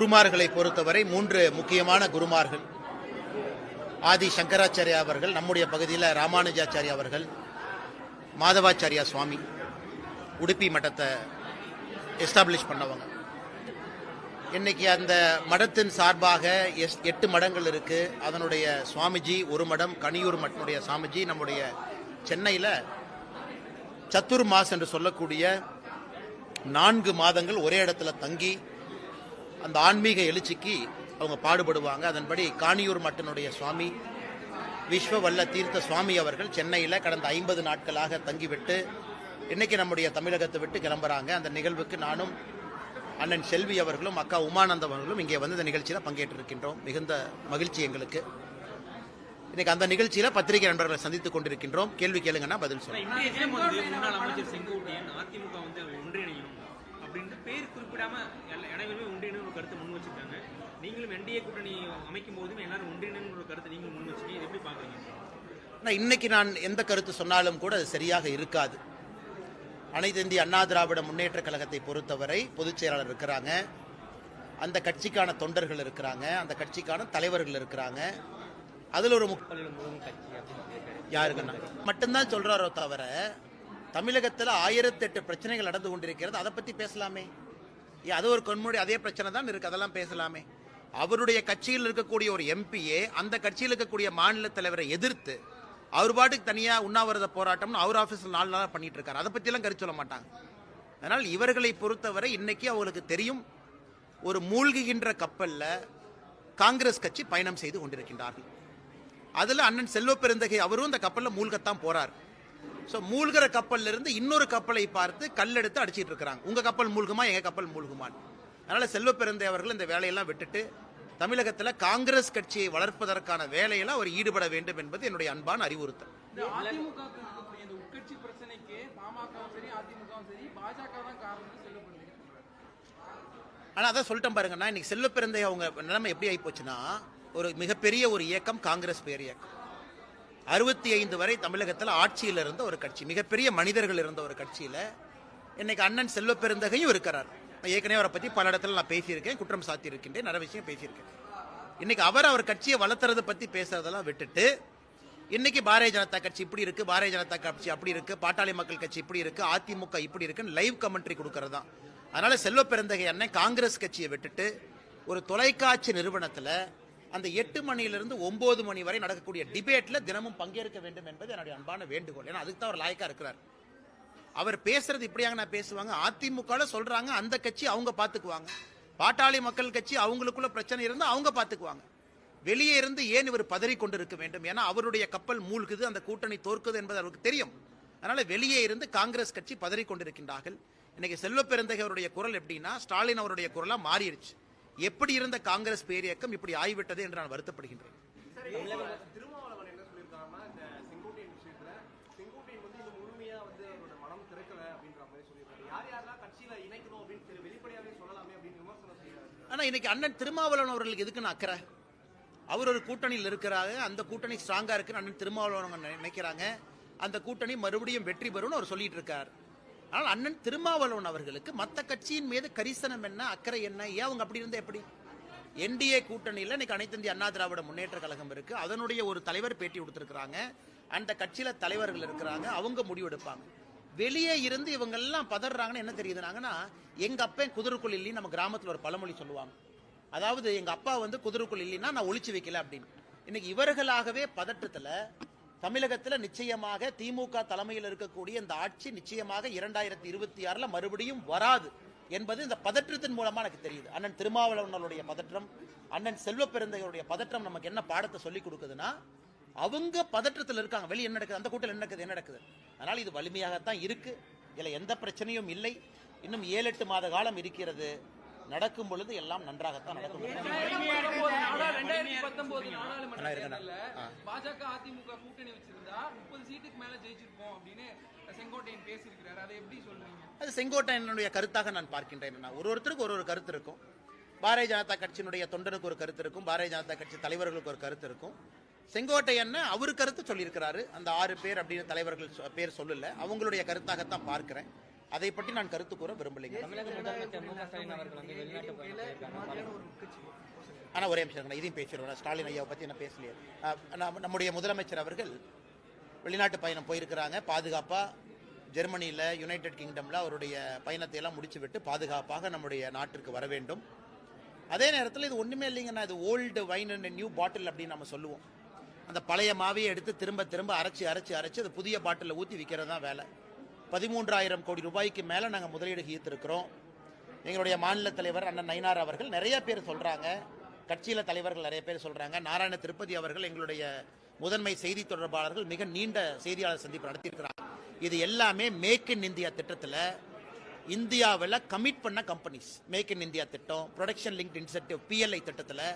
குருமார்களை பொறுத்தவரை மூன்று முக்கியமான குருமார்கள். ஆதி சங்கராச்சாரியா அவர்கள் நம்முடைய பகுதியில் ராமானுஜாச்சாரியா அவர்கள் மாதவாச்சாரியா சுவாமி உடுப்பி மட்டத்தை எஸ்டாப்ளிஷ் பண்ணவங்க. இன்னைக்கு அந்த மடத்தின் சார்பாக எஸ் எட்டு மடங்கள் இருக்கு. அதனுடைய சுவாமிஜி ஒரு மடம் கனியூர் மட்டனுடைய சாமிஜி நம்முடைய சென்னையில் சத்துர் மாஸ் என்று சொல்லக்கூடிய நான்கு மாதங்கள் ஒரே இடத்துல தங்கி அந்த ஆன்மீக எழுச்சிக்கு அவங்க பாடுபடுவாங்க. அதன்படி காணியூர் மட்டனுடைய சுவாமி விஸ்வவல்ல தீர்த்த சுவாமி அவர்கள் சென்னையில் கடந்த ஐம்பது நாட்களாக தங்கிவிட்டு இன்னைக்கு நம்முடைய தமிழகத்தை விட்டு கிளம்புறாங்க. அந்த நிகழ்வுக்கு நானும் அண்ணன் செல்வி அவர்களும் அக்கா உமானந்தம் அவர்களும் இங்கே வந்து இந்த நிகழ்ச்சியில் பங்கேற்றிருக்கின்றோம். மிகுந்த மகிழ்ச்சி எங்களுக்கு. இன்னைக்கு அந்த நிகழ்ச்சியில் பத்திரிகை நண்பர்களை சந்தித்துக் கொண்டிருக்கின்றோம். கேள்வி கேளுங்கன்னா பதில் சொல்லுங்க. அப்படின்ட்டு பேர் குறிப்பிடாம அனைவருமே ஒன்றிணையும் ஒரு கருத்தை முன் வச்சிருக்காங்க. நீங்களும் என்டிஏ கூட்டணி அமைக்கும் போதும் எல்லாரும் ஒன்றிணையும் ஒரு கருத்தை நீங்களும் முன் வச்சிருக்கீங்க. இதை எப்படி பாக்குறீங்க ஆனால் இன்னைக்கு நான் எந்த கருத்து சொன்னாலும் கூட அது சரியாக இருக்காது. அனைத்து இந்திய அண்ணா திராவிட முன்னேற்ற கழகத்தை பொறுத்தவரை பொதுச் செயலாளர் இருக்கிறாங்க. அந்த கட்சிக்கான தொண்டர்கள் இருக்கிறாங்க. அந்த கட்சிக்கான தலைவர்கள் இருக்கிறாங்க. அதில் ஒரு முக் யாருக்குன்னா மட்டும்தான் சொல்றாரோ தவிர தமிழகத்தில் ஆயிரத்தி எட்டு பிரச்சனைகள் நடந்து கொண்டிருக்கிறது. அதை பற்றி பேசலாமே. அது ஒரு கண்முடி அதே பிரச்சனை தான் இருக்கு. அதெல்லாம் பேசலாமே. அவருடைய கட்சியில் இருக்கக்கூடிய ஒரு எம்பியே அந்த கட்சியில் இருக்கக்கூடிய மாநில தலைவரை எதிர்த்து அவர் பாட்டுக்கு தனியாக உண்ணாவிரத போராட்டம்னு அவர் ஆஃபீஸில் நாலு நாளாக பண்ணிட்டு இருக்காரு. அதை பற்றிலாம் கருத்து சொல்ல மாட்டாங்க. அதனால் இவர்களை பொறுத்தவரை இன்னைக்கு அவங்களுக்கு தெரியும் ஒரு மூழ்குகின்ற கப்பலில் காங்கிரஸ் கட்சி பயணம் செய்து கொண்டிருக்கின்றார்கள். அதில் அண்ணன் செல்வ பெருந்தகை அவரும் இந்த கப்பல்ல மூழ்கத்தான் போறார். ஸோ மூழ்கிற கப்பல்ல இருந்து இன்னொரு கப்பலை பார்த்து கல்லெடுத்து அடிச்சிட்டு இருக்கிறாங்க. உங்க கப்பல் மூழ்குமா எங்க கப்பல் மூழ்குமான் அதனால செல்வ பெருந்தை அவர்கள் இந்த வேலையெல்லாம் விட்டுட்டு தமிழகத்துல காங்கிரஸ் கட்சியை வளர்ப்பதற்கான வேலையில அவர் ஈடுபட வேண்டும் என்பது என்னுடைய அன்பான அறிவுறுத்தல். இந்த அதிமுக க்கு இருக்கக்கூடிய இந்த உட்கட்சி பிரச்சனைக்கு பாமகவும் சரி அதிமுகவும் சரி பாஜக தான் காரணம்னு சொல்லப்படுது ஆனா அதான் சொல்லிட்டேன் பாருங்கன்னா இன்னைக்கு செல்வ பெருந்தை அவங்க நிலைமை எப்படி ஆகி போச்சுன்னா ஒரு மிகப்பெரிய ஒரு இயக்கம் காங்கிரஸ் பேர் இயக்கம். அறுபத்தி ஐந்து வரை தமிழகத்தில் ஆட்சியில் இருந்த ஒரு கட்சி மிகப்பெரிய மனிதர்கள் இருந்த ஒரு கட்சியில் இன்னைக்கு அண்ணன் செல்வ பெருந்தகையும் இருக்கிறார். நான் ஏற்கனவே அவரை பற்றி பல இடத்துல நான் பேசியிருக்கேன் குற்றம் சாத்தியிருக்கின்றேன் நிறைய விஷயம் பேசியிருக்கேன். இன்னைக்கு அவர் அவர் கட்சியை வளர்த்துறதை பற்றி பேசுறதெல்லாம் விட்டுட்டு இன்னைக்கு பாரதிய ஜனதா கட்சி இப்படி இருக்கு பாரதிய ஜனதா கட்சி அப்படி இருக்கு பாட்டாளி மக்கள் கட்சி இப்படி இருக்கு அதிமுக இப்படி இருக்குன்னு லைவ் கமெண்ட்ரி கொடுக்கறது தான். அதனால செல்வ பெருந்தகை அண்ணன் காங்கிரஸ் கட்சியை விட்டுட்டு ஒரு தொலைக்காட்சி நிறுவனத்தில் அந்த எட்டு மணியிலிருந்து ஒன்பது மணி வரை நடக்கக்கூடிய டிபேட்டில் தினமும் பங்கேற்க வேண்டும் என்பது என்னுடைய அன்பான வேண்டுகோள். ஏன்னா அதுக்கு தான் அவர் லாயக்காக இருக்கிறார். அவர் பேசுறது இப்படியாக நான் பேசுவாங்க. அதிமுக சொல்றாங்க அந்த கட்சி அவங்க பார்த்துக்குவாங்க பாட்டாளி மக்கள் கட்சி அவங்களுக்குள்ள பிரச்சனை இருந்தால் அவங்க பார்த்துக்குவாங்க வெளியே இருந்து ஏன் இவர் பதறி கொண்டிருக்க வேண்டும்? ஏன்னா அவருடைய கப்பல் மூழ்குது அந்த கூட்டணி தோற்குது என்பது அவருக்கு தெரியும். அதனால வெளியே இருந்து காங்கிரஸ் கட்சி பதறி கொண்டிருக்கின்றார்கள் இன்னைக்கு செல்வ பெருந்தகை அவருடைய குரல் எப்படின்னா ஸ்டாலின் அவருடைய குரலாக மாறிடுச்சு. எப்படி இருந்த காங்கிரஸ் பேரியக்கம் இப்படி ஆய்விட்டது என்று நான் வருத்தப்படுகின்றேன். ஆனா இன்னைக்கு அண்ணன் திருமாவளவன் அவர்களுக்கு எதுக்குன்னு அக்கறை? அவர் ஒரு கூட்டணியில் இருக்கிறாரு அந்த கூட்டணி ஸ்ட்ராங்கா இருக்குன்னு அண்ணன் திருமாவளவன் நினைக்கிறாங்க. அந்த கூட்டணி மறுபடியும் வெற்றி பெறும்னு அவர் சொல்லிட்டு இருக்கார். ஆனால் அண்ணன் திருமாவளவன் அவர்களுக்கு மற்ற கட்சியின் மீது கரிசனம் என்ன அக்கறை என்ன ஏன் அவங்க அப்படி இருந்தால் எப்படி? என்டிஏ கூட்டணியில் இன்னைக்கு அனைத்து இந்திய அண்ணா திராவிட முன்னேற்ற கழகம் இருக்கு. அதனுடைய ஒரு தலைவர் பேட்டி கொடுத்துருக்குறாங்க. அந்த கட்சியில தலைவர்கள் இருக்கிறாங்க. அவங்க முடிவெடுப்பாங்க வெளியே இருந்து இவங்க எல்லாம் பதறாங்கன்னு என்ன தெரியுதுனாங்கன்னா எங்க அப்பன் குதிரைக்குள் இல்லைன்னு நம்ம கிராமத்தில் ஒரு பழமொழி சொல்லுவாங்க. அதாவது எங்க அப்பா வந்து குதிரைக்குள் இல்லைன்னா நான் ஒழிச்சு வைக்கல அப்படின்னு. இன்னைக்கு இவர்களாகவே பதட்டத்தில் தமிழகத்தில் நிச்சயமாக திமுக தலைமையில் இருக்கக்கூடிய இந்த ஆட்சி நிச்சயமாக இரண்டாயிரத்தி இருபத்தி ஆறில் மறுபடியும் வராது என்பது இந்த பதற்றத்தின் மூலமாக எனக்கு தெரியுது. அண்ணன் திருமாவளவனுடைய பதற்றம் அண்ணன் செல்வ பதற்றம் நமக்கு என்ன பாடத்தை சொல்லிக் கொடுக்குதுன்னா அவங்க பதற்றத்தில் இருக்காங்க. வெளியே என்ன நடக்குது? அந்த கூட்டத்தில் என்ன நடக்குது? என்ன நடக்குது? அதனால் இது வலிமையாகத்தான் இருக்குது இதில் எந்த பிரச்சனையும் இல்லை. இன்னும் ஏழு எட்டு மாத காலம் இருக்கிறது. நடக்கும் பொழுது எல்லாம் நன்றாகத்தான் நடக்கும். பாஜக அதிமுக கூட்டணி வச்சிருந்தா முப்பது சீட்டுக்கு மேல ஜெயிச்சிருப்போம் அப்படின்னு செங்கோட்டையன் பேசியிருக்கிறாரு. அதை எப்படி சொல்றீங்க? அது செங்கோட்டையனுடைய கருத்தாக நான் பார்க்கின்றேன் ஒரு ஒருத்தருக்கு ஒரு ஒரு கருத்து இருக்கும். பாரதிய ஜனதா கட்சியினுடைய தொண்டனுக்கு ஒரு கருத்து இருக்கும். பாரதிய ஜனதா கட்சி தலைவர்களுக்கு ஒரு கருத்து இருக்கும். செங்கோட்டையன் அவர் கருத்து சொல்லியிருக்கிறாரு. அந்த ஆறு பேர் அப்படின்னு தலைவர்கள் சொ- பேர் சொல்லல. அவங்களுடைய கருத்தாகத்தான் பார்க்கிறேன். அதை பற்றி நான் கருத்து கூற விரும்பலைங்க. ஆனால் ஒரே நிமிஷம் இதையும் பேசிடுவேன் ஸ்டாலின் ஐயாவை பற்றி என்ன பேசலையே. நம்முடைய முதலமைச்சர் அவர்கள் வெளிநாட்டு பயணம் போயிருக்கிறாங்க. பாதுகாப்பாக ஜெர்மனியில் யுனைடெட் கிங்டமில் அவருடைய பயணத்தை எல்லாம் முடிச்சு விட்டு பாதுகாப்பாக நம்முடைய நாட்டிற்கு வர வேண்டும். அதே நேரத்தில் இது ஒன்றுமே இல்லைங்கண்ணா இது old wine and new bottle அப்படின்னு நம்ம சொல்லுவோம். அந்த பழைய மாவையை எடுத்து திரும்ப திரும்ப அரைச்சி அரைச்சி அரைச்சி அது புதிய பாட்டிலில் ஊற்றி விற்கிறது தான் வேலை. பதிமூன்றாயிரம் கோடி ரூபாய்க்கு மேலே நாங்கள் முதலீடு ஈர்த்திருக்கிறோம். எங்களுடைய மாநில தலைவர் அண்ணன் நயினார் அவர்கள் நிறைய பேர் சொல்கிறாங்க கட்சியில் தலைவர்கள் நிறைய பேர் சொல்கிறாங்க நாராயண திருப்பதி அவர்கள் எங்களுடைய முதன்மை செய்தி தொடர்பாளர்கள் மிக நீண்ட செய்தியாளர் சந்திப்பு நடத்தியிருக்கிறாங்க. இது எல்லாமே மேக் இன் இந்தியா திட்டத்தில் இந்தியாவில் கமிட் பண்ண கம்பெனிஸ் மேக் இன் இந்தியா திட்டம் ப்ரொடக்ஷன் லிங்க் இன்சென்டிவ் பிஎல்ஐ திட்டத்தில்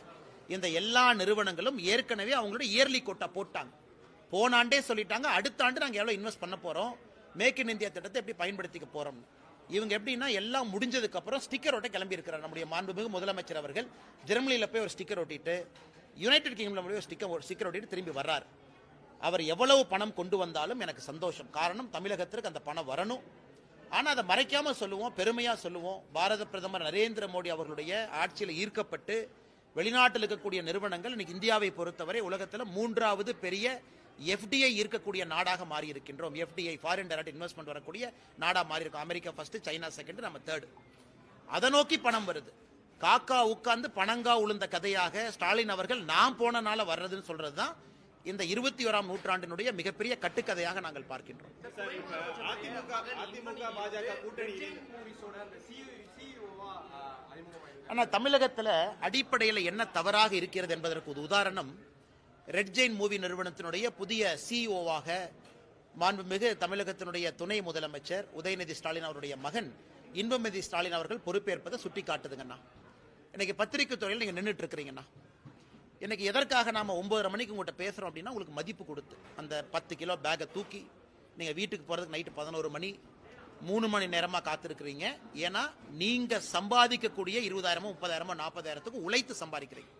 இந்த எல்லா நிறுவனங்களும் ஏற்கனவே அவங்களோட இயர்லி கோட்டா போட்டாங்க. போன ஆண்டே சொல்லிட்டாங்க அடுத்த ஆண்டு நாங்கள் எவ்வளோ இன்வெஸ்ட் பண்ண போகிறோம் மேக் இன் இந்தியா திட்டத்தை எப்படி பயன்படுத்திக்க போகிறோம் இவங்க எப்படின்னா எல்லாம் முடிஞ்சதுக்கு அப்புறம் ஸ்டிக்கர் ஒட்ட கிளம்பி இருக்கிறார் நம்முடைய மாண்புமிகு முதலமைச்சர் அவர்கள். ஜெர்மனியில் போய் ஒரு ஸ்டிக்கர் ஒட்டிட்டு யுனைடெட் கிங்டம்ல போய் ஒரு ஸ்டிக்கர் ஸ்டிக்கர் ஒட்டிட்டு திரும்பி வர்றார். அவர் எவ்வளவு பணம் கொண்டு வந்தாலும் எனக்கு சந்தோஷம். காரணம் தமிழகத்திற்கு அந்த பணம் வரணும். ஆனால் அதை மறைக்காம சொல்லுவோம் பெருமையாக சொல்லுவோம். பாரத பிரதமர் நரேந்திர மோடி அவர்களுடைய ஆட்சியில் ஈர்க்கப்பட்டு வெளிநாட்டில் இருக்கக்கூடிய நிறுவனங்கள் இன்னைக்கு இந்தியாவை பொறுத்தவரை உலகத்தில் மூன்றாவது பெரிய எஃப்டிஐ இருக்கக்கூடிய நாடாக மாறி இருக்கின்றோம் எஃப்டிஐ ஃபாரின் டைரக்ட் இன்வெஸ்ட்மெண்ட் வரக்கூடிய நாடா மாறி இருக்கும் அமெரிக்கா ஃபர்ஸ்ட் சைனா செகண்ட் நம்ம தேர்ட் அதை நோக்கி பணம் வருது. காக்கா உட்கார்ந்து பணங்கா உளுந்த கதையாக ஸ்டாலின் அவர்கள் நான் போனனால வர்றதுன்னு சொல்றது தான் இந்த இருபத்தி ஓராம் நூற்றாண்டினுடைய மிகப்பெரிய கட்டுக்கதையாக நாங்கள் பார்க்கின்றோம். ஆனால் தமிழகத்தில் அடிப்படையில் என்ன தவறாக இருக்கிறது என்பதற்கு ஒரு உதாரணம் ரெட் ஜெயின் மூவி நிறுவனத்தினுடைய புதிய சிஇஓவாக மாண்புமிகு தமிழகத்தினுடைய துணை முதலமைச்சர் உதயநிதி ஸ்டாலின் அவருடைய மகன் இன்பமதி ஸ்டாலின் அவர்கள் பொறுப்பேற்பதை சுட்டி காட்டுதுங்கண்ணா இன்னைக்கு பத்திரிகை துறையில் நீங்கள் நின்றுட்டு இருக்கிறீங்கண்ணா இன்னைக்கு எதற்காக நாம் ஒன்பதரை மணிக்கு உங்கள்கிட்ட பேசுகிறோம் அப்படின்னா உங்களுக்கு மதிப்பு கொடுத்து அந்த பத்து கிலோ பேக்கை தூக்கி நீங்கள் வீட்டுக்கு போகிறதுக்கு நைட்டு பதினோரு மணி மூணு மணி நேரமாக காத்திருக்கிறீங்க. ஏன்னா நீங்கள் சம்பாதிக்கக்கூடிய இருபதாயிரமோ முப்பதாயிரமோ நாற்பதாயிரத்துக்கு உழைத்து சம்பாதிக்கிறீங்க.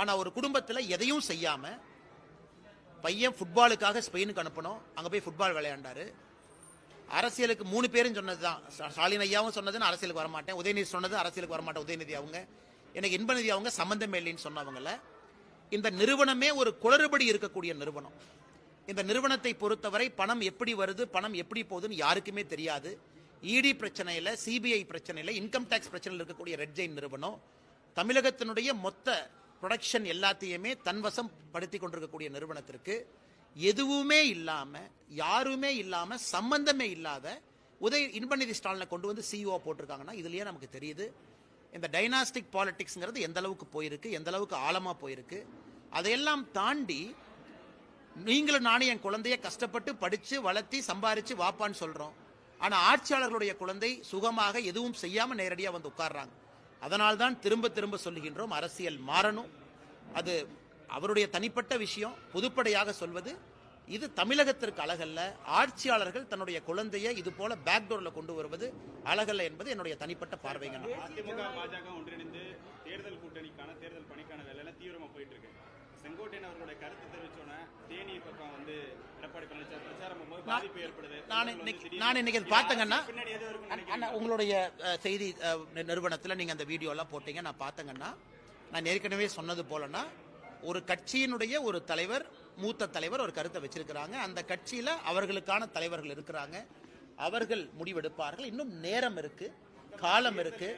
ஆனால் ஒரு குடும்பத்தில் எதையும் செய்யாமல் பையன் ஃபுட்பாலுக்காக ஸ்பெயினுக்கு அனுப்பணும். அங்கே போய் ஃபுட்பால் விளையாண்டாரு. அரசியலுக்கு மூணு பேரும் சொன்னது தான் ஸ்டாலின் ஐயாவும் சொன்னதுன்னு அரசியலுக்கு வரமாட்டேன். உதயநிதி சொன்னது அரசியலுக்கு வரமாட்டேன். உதயநிதி அவங்க. எனக்கு இன்பநிதி அவங்க சம்மந்தமே இல்லைன்னு சொன்னவங்கள. இந்த நிறுவனமே ஒரு குளறுபடி இருக்கக்கூடிய நிறுவனம். இந்த நிறுவனத்தை பொறுத்தவரை பணம் எப்படி வருது பணம் எப்படி போகுதுன்னு யாருக்குமே தெரியாது. இடி பிரச்சனையில் சிபிஐ பிரச்சனையில் இன்கம் டேக்ஸ் பிரச்சனையில் இருக்கக்கூடிய ரெட் ஜெயின் நிறுவனம். தமிழகத்தினுடைய மொத்த ப்ரொடக்ஷன் எல்லாத்தையுமே தன்வசம் படுத்தி கொண்டிருக்கக்கூடிய நிறுவனத்திற்கு எதுவுமே இல்லாமல் யாருமே இல்லாமல் சம்பந்தமே இல்லாத உதய இன்பநிதி ஸ்டாலினை கொண்டு வந்து சிஇஓ போட்டிருக்காங்கன்னா இதுலயே நமக்கு தெரியுது. இந்த டைனாஸ்டிக் பாலிட்டிக்ஸுங்கிறது எந்த அளவுக்கு போயிருக்கு எந்த அளவுக்கு ஆழமாக போயிருக்கு. அதையெல்லாம் தாண்டி நீங்களும் நானும் என் குழந்தைய கஷ்டப்பட்டு படித்து வளர்த்தி சம்பாரித்து வாப்பான்னு சொல்கிறோம் ஆனால் ஆட்சியாளர்களுடைய குழந்தை சுகமாக எதுவும் செய்யாமல் நேரடியாக வந்து உட்கார்றாங்க. அதனால்தான் திரும்ப திரும்ப சொல்லுகின்றோம் அரசியல் மாறணும். அது அவருடைய தனிப்பட்ட விஷயம் பொதுப்படையாக சொல்வது இது தமிழகத்திற்கு அழகல்ல. ஆட்சியாளர்கள் தன்னுடைய குழந்தையை இது போல பேக்டோர்ல கொண்டு வருவது அழகல்ல என்பது என்னுடைய தனிப்பட்ட பார்வைங்க. அதிமுக பாஜக ஒன்றிணைந்து தேர்தல் கூட்டணிக்கான தேர்தல் பணிக்கான வேலை தீவிரமா போயிட்டு இருக்கு. செங்கோட்டையன் அவர்களுடைய கருத்து தெரிவிச்சோன்னே தேனி பக்கம் வந்து எடப்பாடி பழனிசாமி பிரச்சாரம் பண்ணும்போது பாதிப்பு ஏற்படுது. நான் இன்னைக்கு நான் இன்னைக்கு அது பார்த்தேங்கன்னா பின்னாடி அண்ணா, உங்களுடைய செய்தி நிறுவனத்துல நீங்க அந்த வீடியோலாம் போட்டீங்க. நான் பார்த்தேங்கன்னா நான் ஏற்கனவே சொன்னது போலனா ஒரு கட்சியினுடைய ஒரு தலைவர் மூத்த தலைவர் ஒரு கருத்தை வச்சிருக்கிறாங்க. அந்த கட்சியில அவர்களுக்கான தலைவர்கள் இருக்கிறாங்க. அவர்கள் முடிவெடுப்பார்கள். இன்னும் நேரம் இருக்கு. காலம் இருக்கு.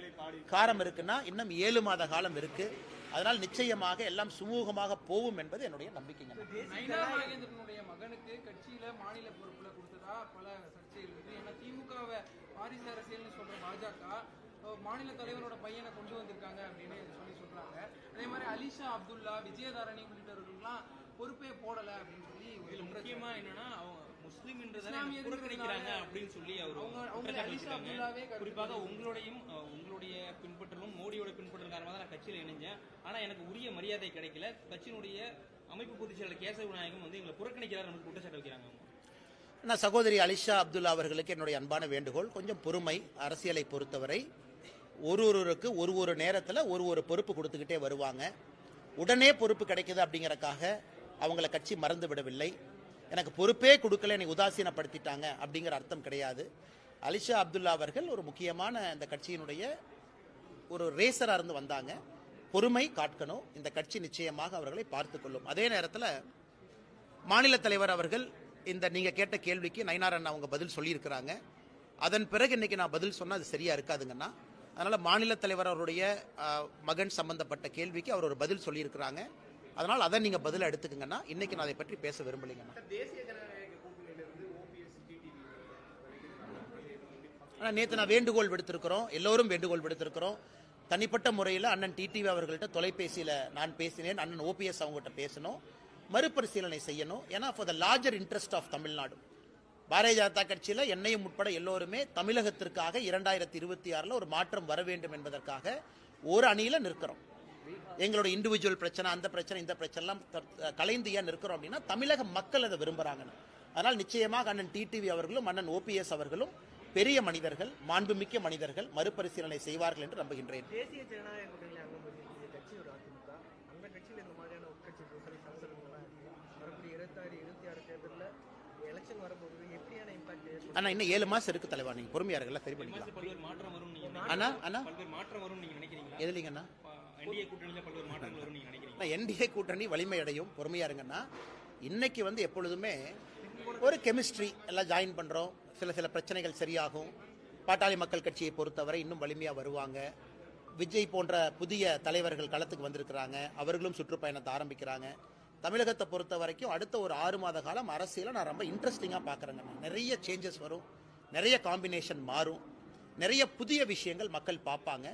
காலம் இருக்குன்னா இன்னும் ஏழு மாத காலம் இருக்கு. அதனால் நிச்சயமாக எல்லாம் சுமூகமாக போகும் என்பது என்னுடைய நம்பிக்கைங்க மகனுக்கு கட்சியில மாநில பொறுப்புல கொடுத்ததா பல சர்ச்சைகள் இருக்கு. ஏன்னா திமுகவை வாரிசு அரசியல்னு சொல்ற பாஜக மாநில தலைவரோட பையனை கொண்டு வந்திருக்காங்க அப்படின்னு சொல்லி சொல்றாங்க. அதே மாதிரி அலிஷா அப்துல்லா விஜயதாரணி உள்ளிட்டவர்களுக்கெல்லாம் பொறுப்பே போடல அப்படின்னு சொல்லி. முக்கியமா என்னன்னா அவங்க புறக்கணிக்கிறாங்க அப்படின்னு சொல்லி அவர் குறிப்பாக. உங்களுடையும் உங்களுடைய பின்பற்றலும் மோடியோட பின்பற்றல் காரணமாக தான் நான் கட்சியில் இணைஞ்சேன். ஆனா எனக்கு உரிய மரியாதை கிடைக்கல. கட்சியினுடைய அமைப்பு பொதுச் செயலாளர் கேசவ விநாயகம் வந்து எங்களை புறக்கணிக்கிறார் நமக்கு குற்றச்சாட்டு வைக்கிறாங்க நான் சகோதரி அலிஷா அப்துல்லா அவர்களுக்கு என்னுடைய அன்பான வேண்டுகோள். கொஞ்சம் பொறுமை அரசியலை பொறுத்தவரை ஒரு ஒருவருக்கு ஒரு ஒரு நேரத்தில் ஒரு ஒரு பொறுப்பு கொடுத்துக்கிட்டே வருவாங்க. உடனே பொறுப்பு கிடைக்குது அப்படிங்கறக்காக அவங்கள கட்சி மறந்து விடவில்லை எனக்கு பொறுப்பே கொடுக்கல என்னை உதாசீனப்படுத்திட்டாங்க அப்படிங்கிற அர்த்தம் கிடையாது. அலிஷா அப்துல்லா அவர்கள் ஒரு முக்கியமான இந்த கட்சியினுடைய ஒரு ரேசராக இருந்து வந்தாங்க. பொறுமை காட்கணும். இந்த கட்சி நிச்சயமாக அவர்களை பார்த்து கொள்ளும். அதே நேரத்தில் மாநில தலைவர் அவர்கள் இந்த நீங்கள் கேட்ட கேள்விக்கு நயினார் அண்ணா அவங்க பதில் சொல்லியிருக்கிறாங்க. அதன் பிறகு இன்னைக்கு நான் பதில் சொன்னால் அது சரியாக இருக்காதுங்கண்ணா அதனால் மாநில தலைவர் அவருடைய மகன் சம்பந்தப்பட்ட கேள்விக்கு அவர் ஒரு பதில் சொல்லியிருக்கிறாங்க. அதனால் அதை நீங்க பதில் எடுத்துக்கங்கண்ணா. இன்னைக்கு நான் அதை பற்றி பேச விரும்பலைங்கண்ணா. ஆனால் நேற்று நான் வேண்டுகோள் விடுத்திருக்கிறோம். எல்லோரும் வேண்டுகோள் விடுத்திருக்கிறோம். தனிப்பட்ட முறையில் அண்ணன் டிடிவி அவர்கள்ட்ட தொலைபேசியில் நான் பேசினேன். அண்ணன் ஓபிஎஸ் அவங்ககிட்ட பேசணும். மறுபரிசீலனை செய்யணும். ஏன்னா for the larger interest of Tamil Nadu. Bharatiya Janata கட்சியில் என்னையும் உட்பட எல்லோருமே தமிழகத்திற்காக இரண்டாயிரத்தி இருபத்தி ஆறில் ஒரு மாற்றம் வர வேண்டும் என்பதற்காக ஒரு அணியில் நிற்கிறோம். எங்களோட இண்டிவிஜுவல் பிரச்சனை அந்த பிரச்சனை இந்த பிரச்சனைலாம் கலைந்து ஏன் நிற்கிறோம் அப்படின்னா தமிழக மக்கள் அதை விரும்புகிறாங்கன்னு அதனால் நிச்சயமாக அண்ணன் டிடிவி அவர்களும் அண்ணன் ஓபிஎஸ் அவர்களும் பெரிய மனிதர்கள் மாண்புமிக்க மனிதர்கள் மறுபரிசீலனை செய்வார்கள் என்று நம்புகின்றேன். தேசிய ஜனநாயக கூட்டணியில் அங்கம் வகிக்கக்கூடிய கட்சி ஒரு அதிமுக. அந்த கட்சியில் இந்த மாதிரியான உட்கட்சி பூசல் சலசலங்கள்லாம் இருக்கு. வரக்கூடிய இருபத்தாறு இருபத்தி ஆறு தேர்தலில் எலெக்ஷன் வரப்போகுது எப்படியான இம்பாக்ட் அண்ணா இன்னும் ஏழு மாசம் இருக்கு தலைவா நீங்க பொறுமையா இருக்கல சரி பண்ணிக்கலாம். பல்வேறு மாற்றம் வரும் நீங்க அண்ணா அண்ணா. மாற்றம் வரும் நீங்க நினைக்கிறீங்களா? எதுலீங்கண்ணா என்டிஏ கூட்டணி வலிமை அடையும் பொறுமையா இருங்கன்னா இன்னைக்கு வந்து எப்பொழுதுமே ஒரு கெமிஸ்ட்ரி எல்லாம் ஜாயின் பண்றோம். சில சில பிரச்சனைகள் சரியாகும். பாட்டாளி மக்கள் கட்சியை பொறுத்தவரை இன்னும் வலிமையா வருவாங்க. விஜய் போன்ற புதிய தலைவர்கள் களத்துக்கு வந்திருக்கிறாங்க. அவர்களும் சுற்றுப்பயணத்தை ஆரம்பிக்கிறாங்க. தமிழகத்தை பொறுத்த வரைக்கும் அடுத்த ஒரு ஆறு மாத காலம் அரசியலை நான் ரொம்ப இன்ட்ரெஸ்டிங்காக பார்க்குறேங்க நிறைய சேஞ்சஸ் வரும். நிறைய காம்பினேஷன் மாறும். நிறைய புதிய விஷயங்கள் மக்கள் பார்ப்பாங்க.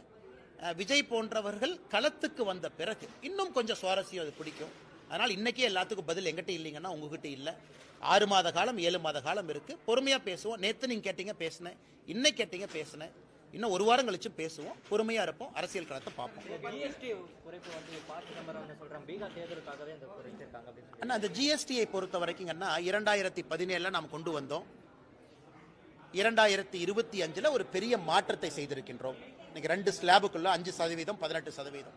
விஜய் போன்றவர்கள் களத்துக்கு வந்த பிறகு இன்னும் கொஞ்சம் சுவாரஸ்யம் அது பிடிக்கும். அதனால் இன்னைக்கே எல்லாத்துக்கும் பதில் எங்கிட்ட இல்லைங்கன்னா உங்ககிட்ட இல்லை. ஆறு மாத காலம் ஏழு மாத காலம் இருக்கு. பொறுமையா பேசுவோம். நேத்து நீங்க கேட்டீங்க பேசினேன். இன்னைக்கு கேட்டீங்க பேசினேன். இன்னும் ஒரு வாரம் கழிச்சு பேசுவோம். பொறுமையா இருப்போம். அரசியல் களத்தை பார்ப்போம். அண்ணா அந்த ஜிஎஸ்டியை பொறுத்த வரைக்குங்கன்னா இரண்டாயிரத்தி பதினேழுல நாம் கொண்டு வந்தோம். இரண்டாயிரத்தி இருபத்தி அஞ்சுல ஒரு பெரிய மாற்றத்தை செய்திருக்கின்றோம். இன்னைக்கு ரெண்டு ஸ்லாபுக்குள்ள அஞ்சு சதவீதம் பதினெட்டு சதவீதம்.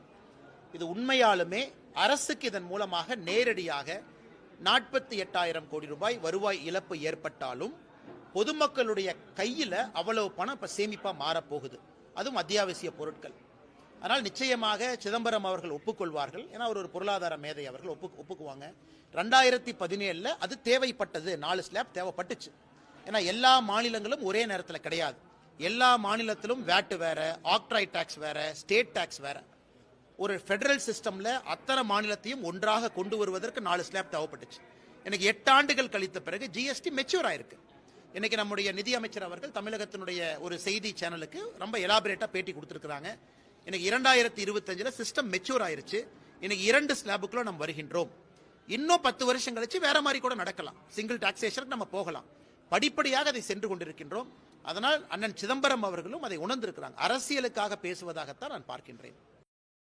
இது உண்மையாலுமே அரசுக்கு இதன் மூலமாக நேரடியாக நாற்பத்தி எட்டாயிரம் கோடி ரூபாய் வருவாய் இழப்பு ஏற்பட்டாலும் பொதுமக்களுடைய கையில் அவ்வளவு பணம் இப்போ சேமிப்பாக மாறப்போகுது. அதுவும் அத்தியாவசிய பொருட்கள். ஆனால் நிச்சயமாக சிதம்பரம் அவர்கள் ஒப்புக்கொள்வார்கள். ஏன்னா அவர் ஒரு பொருளாதார மேதை அவர்கள் ஒப்பு ஒப்புக்குவாங்க. ரெண்டாயிரத்தி பதினேழில் அது தேவைப்பட்டது. நாலு ஸ்லாப் தேவைப்பட்டுச்சு. ஏன்னா எல்லா மாநிலங்களும் ஒரே நேரத்தில் கிடையாது. எல்லா மாநிலத்திலும் வேட்டு வேற ஆக்ட்ராய் டாக்ஸ் வேற ஸ்டேட் டாக்ஸ் வேற. ஒரு ஃபெடரல் சிஸ்டம்ல அத்தனை மாநிலத்தையும் ஒன்றாக கொண்டு வருவதற்கு நாலு ஸ்லாப் தேவைப்பட்டுச்சு. எனக்கு எட்டு ஆண்டுகள் கழித்த பிறகு ஜிஎஸ்டி மெச்சூர் ஆயிருக்கு. இன்னைக்கு நம்முடைய நிதியமைச்சர் அவர்கள் தமிழகத்தினுடைய ஒரு செய்தி சேனலுக்கு ரொம்ப எலாபரேட்டா பேட்டி கொடுத்துருக்காங்க இன்னைக்கு இரண்டாயிரத்தி இருபத்தஞ்சுல சிஸ்டம் மெச்சூர் ஆயிருச்சு. இன்னைக்கு இரண்டு ஸ்லாபுக்குள்ள நம்ம வருகின்றோம். இன்னும் பத்து வருஷம் கழிச்சு வேற மாதிரி கூட நடக்கலாம். சிங்கிள் டாக்ஸேஷனுக்கு நம்ம போகலாம். படிப்படியாக அதை சென்று கொண்டிருக்கின்றோம். அதனால் அண்ணன் சிதம்பரம் அவர்களும் அதை உணர்ந்திருக்கிறாங்க. அரசியலுக்காக பேசுவதாகத்தான் நான் பார்க்கின்றேன்.